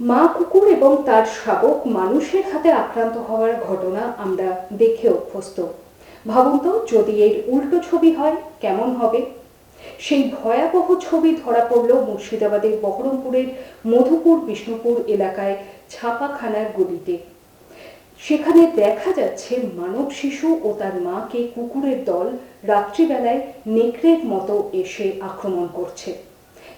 মা কুকুর এবং তার শাবক মানুষের হাতে আক্রান্ত হওয়ার ঘটনা আমরা দেখে অভ্যস্ত। ভাবুন তো, যদি এর উল্টো ছবি হয়, কেমন হবে? সেই ভয়াবহ ছবি ধরা পড়ল মুর্শিদাবাদের বহরমপুরের মধুপুর, বিষ্ণুপুর এলাকায় ছাপাখানার গলিতে। সেখানে দেখা যাচ্ছে মানব শিশু ও তার মাকে কুকুরের দল রাত্রিবেলায় নেকড়ের মতো এসে আক্রমণ করছে।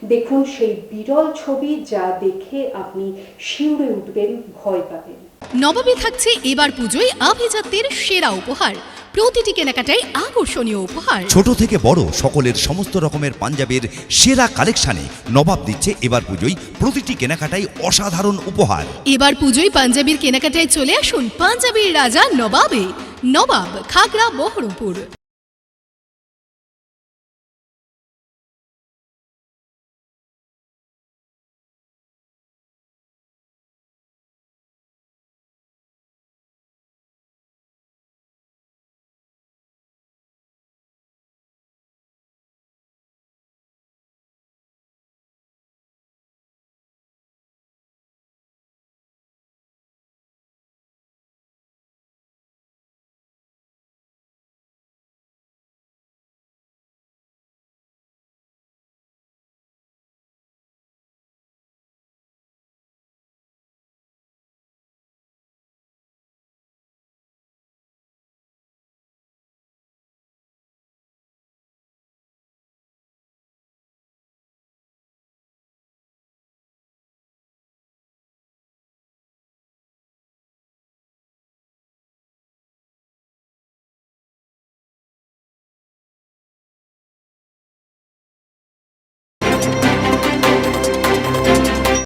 দেখুন সেই বিরল ছবি যা দেখে আপনি শিউরে উঠবেন ভয় পাবেন। নবমী থাকছে এবার পুজোয় আভিজাত্যের সেরা উপহার। প্রতিটি কেনাকাটায় আকর্ষণীয় উপহার। ছোট থেকে বড় সকলের সমস্ত রকমের পাঞ্জাবের সেরা কালেকশানে নবাব দিচ্ছে এবার পুজোয় প্রতিটি কেনাকাটায় অসাধারণ উপহার। এবার পুজোয় পাঞ্জাবির কেনাকাটায় চলে আসুন পাঞ্জাবির রাজা নবাবে। নবাব খাগড়া বহরমপুর।